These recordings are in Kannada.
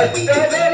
Yeah.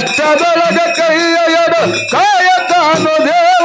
ಕಷ್ಟದೊಳಗ ಕೈಯ ಹಿಡಿದು ಕಾಯತಾನು ದೇವ.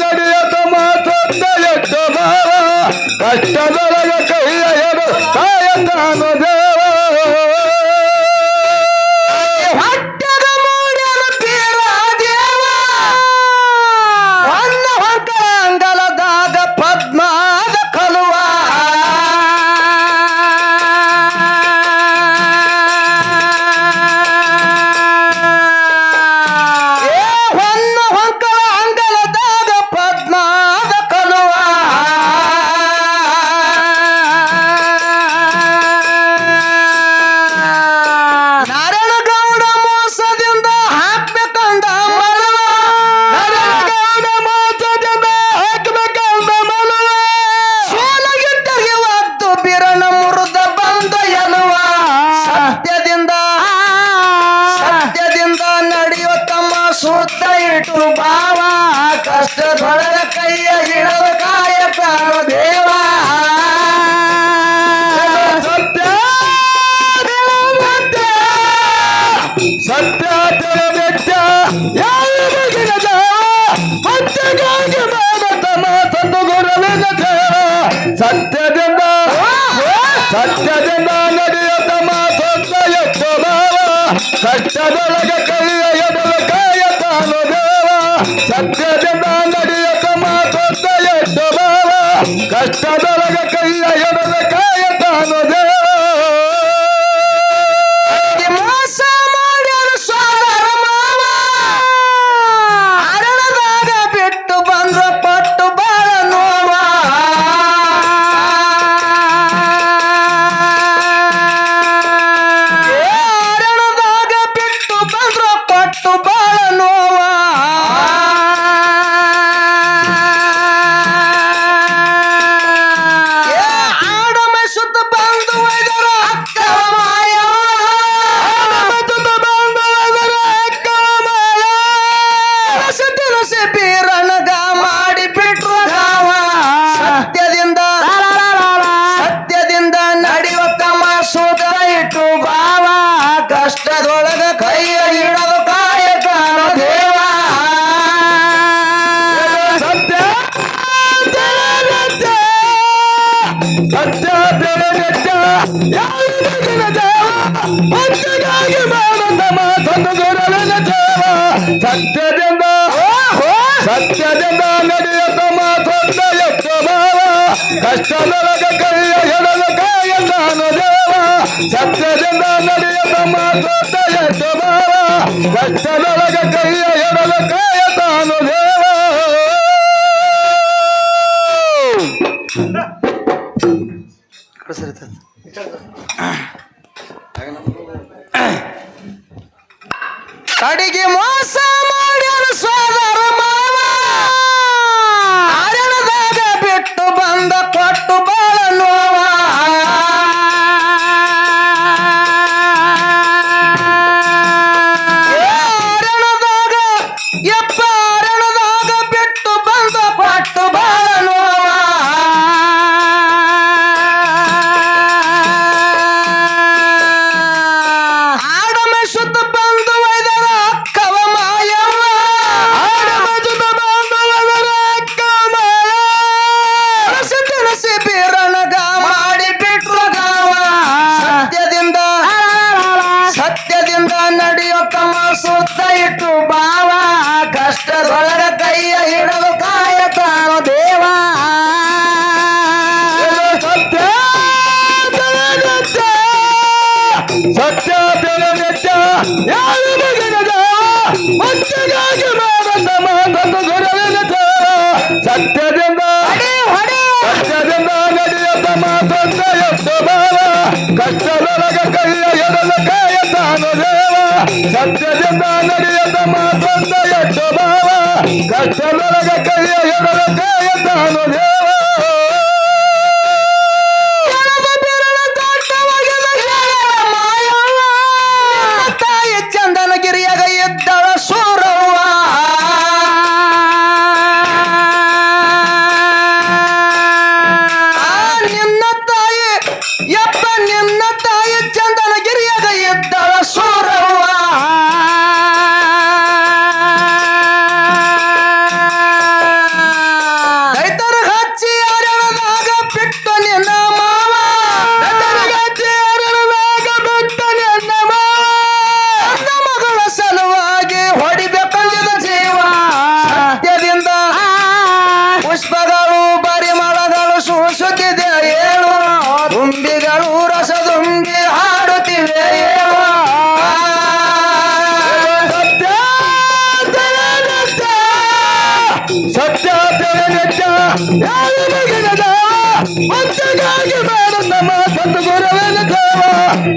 ನಡೆಯತ ಮಾತೊಂದ ಎಟ್ಟ ಭಾವ ಕಷ್ಟದೊಳಗ ಕಷ್ಟದೊಳಗ ಕಲಿಯ ಎಡಲ ಕಾಯತಾನು ದೇವ ಸತ್ಯದಿಂದ ನಡೆಯತ ಮಾತೊತ್ತ ಎಡ್ಡ ಬಾವ ಕಷ್ಟದೊಳಗ ಕಲಿಯ ಎಡಲ ಕಾಯತಾನು ದೇವ ಅತ್ತ ಬೆಳೆದತ್ತ ಯಾರಿನ ದೇವ ಅತ್ತಗಾಗಿ ಮಾನಂದ ಮಾತಂದು ದೊರಲಿನ ದೇವ ಸತ್ಯದಿಂದ ಸತ್ಯದಿಂದ ನಡೆಯತ್ತ ಮಾತೊಂದ ಎತ್ತ ಭಾವ ಕಷ್ಟದೊಳಗ ಕೈಯ ಎಡದ ಕಾಯಂದಾನು ದೇವ ಸತ್ಯದಿಂದ ನಡೆಯತ್ತ ಮಾತೊಂದ ಎತ್ತ ಭಾವ ಕಷ್ಟದೊಳಗ ಕೈಯ ಎಡದ ಕಾಯತಾನು ದೇವ ಕಡೆಗೆ ಮೋಸ! ದೇವಕ್ಕಮ್ಮ ಸುತ್ತ ಇಟ್ಟು ಬಾವ ಕಷ್ಟದೊಳಗ ಕೈಯ ಹಿಡಲು ಕಾಯತಾನು ದೇವ. ಸತ್ಯ ಸತ್ಯ ಸತ್ಯ ಸತ್ಯದಿಂದ ಸತ್ಯದಿಂದ ನಡೆಯುತ್ತ ಮಾತಂದ ಬಾವ. ಕಷ್ಟ ಸತ್ಯದಿಂದ ನಡೆಯದ ಮಾತಂದ ಯಕ್ಷ ಭಾವ ಕಷ್ಟದೊಳಗ ಕೈಯ ತಾನು ದೇವ.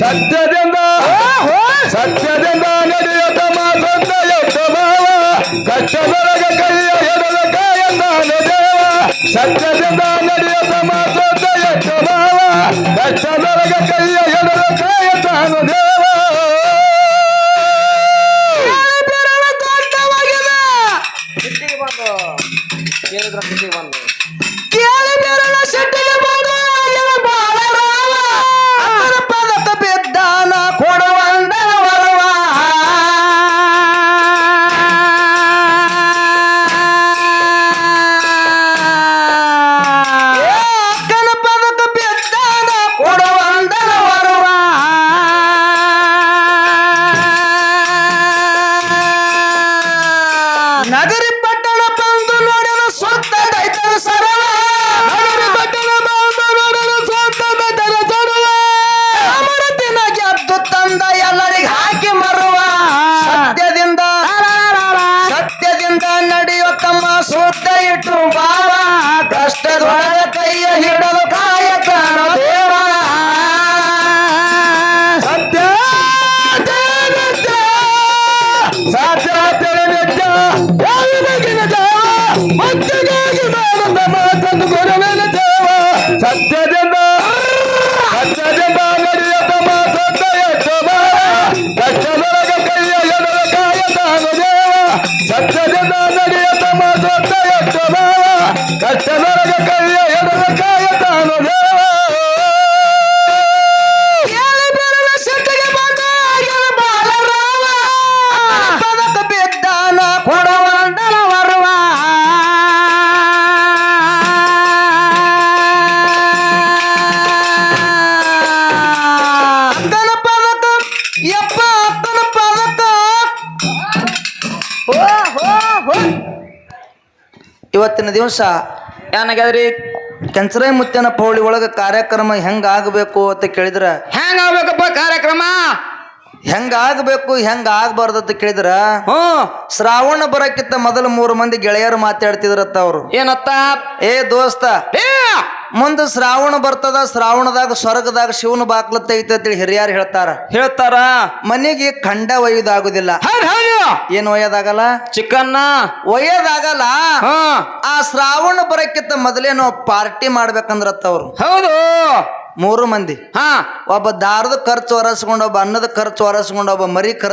ಸತ್ಯದಿಂದ ಸತ್ಯದಿಂದ ನಡೆಯುತ್ತ ಮಾತಂದ ಎಟ್ಟು ಭಾವ ಕಷ್ಟದೊಳಗ ಕೈಯ ಎಡದ ಕಾಯಂದಾನು ದೇವ ಸತ್ಯದಿಂದ ಸುತ್ತ ಇಟ್ಟು ಕಷ್ಟದೊಳಗ ಕೈಯ ಹಿಡಲು ಕಾಯಕ ದೇವ ಸತ್ಯ. ಸತ್ಯ ಬಗೆನ ದೇವ ಮಂತ್ರಿಗಾಗಿ ಮಾಡುತ್ತ ಮಾತನ್ನು ಗುರುವಿನ ದೇವ ಸತ್ಯದಿಂದ ಸತ್ಯದಿಂದ ನಡೆಯುತ್ತ ಮಾತಂದ ಎಷ್ಟು ಸತ್ಯದಿಂದ ತಮ್ಮ ದೊಡ್ಡ ಎಷ್ಟು ಭಾವ ಕಷ್ಟದೊಳಗ ಕೈಯ ಎಡದ ಕಾಯತಾನು ದೇವ ಇವತ್ತಿನ ದಿವಸ ಏನಾಗ್ಯದ್ರಿ ಕೆಂಚರೈ ಮುತ್ತಿನ ಪೌಳಿ ಒಳಗೆ ಕಾರ್ಯಕ್ರಮ ಹೆಂಗ ಆಗಬೇಕು ಅಂತ ಕೇಳಿದ್ರೆ? ಹೆಂಗ ಆಗ್ಬೇಕಪ್ಪ ಕಾರ್ಯಕ್ರಮ? ಹೆಂಗ ಆಗಬೇಕು ಹೆಂಗ ಆಗಬಾರ್ದು ಅಂತ ಕೇಳಿದ್ರ? ಹ್ಞೂ. ಶ್ರಾವಣ ಬರಕ್ಕಿಂತ ಮೊದಲು ಮೂರು ಮಂದಿ ಗೆಳೆಯರು ಮಾತಾಡ್ತಿದ್ರತ್ತ ಅವರು. ಏನತ್ತ? ಏ ದೋಸ್ತ ಏ ಮುಂದೆ ಶ್ರಾವಣ ಬರ್ತದ ಶ್ರಾವಣದಾಗ ಸ್ವರ್ಗದಾಗ ಶಿವನ ಬಾಕ್ಲ ತೆಗಿತ ಅಂತೇಳಿ ಹಿರಿಯರು ಹೇಳ್ತಾರ. ಹೇಳ್ತಾರ? ಮನೆಗೆ ಖಂಡ ಒಯ್ಯದಾಗುದಿಲ್ಲ. ಏನ್ ಒಯ್ಯದಾಗಲ್ಲ? ಚಿಕನ್ನ? ಒಯ್ಯದಾಗಲ್ಲ. ಹಾ. ಆ ಶ್ರಾವಣ ಬರಕ್ಕಿಂತ ಮೊದಲೇ ನಾವು ಪಾರ್ಟಿ ಮಾಡ್ಬೇಕಂದ್ರತ್ತವ್ರು ಹೌದು. ಮೂರು ಮಂದಿ. ಹಾ. ಒಬ್ಬ ದಾರದ ಖರ್ಚು ಒರೆಸ್ಕೊಂಡು ಒಬ್ಬ ಅನ್ನದ ಖರ್ಚು ಹೊರಸ್ಕೊಂಡು ಒಬ್ಬ ಮರಿ ಖರ್ಚು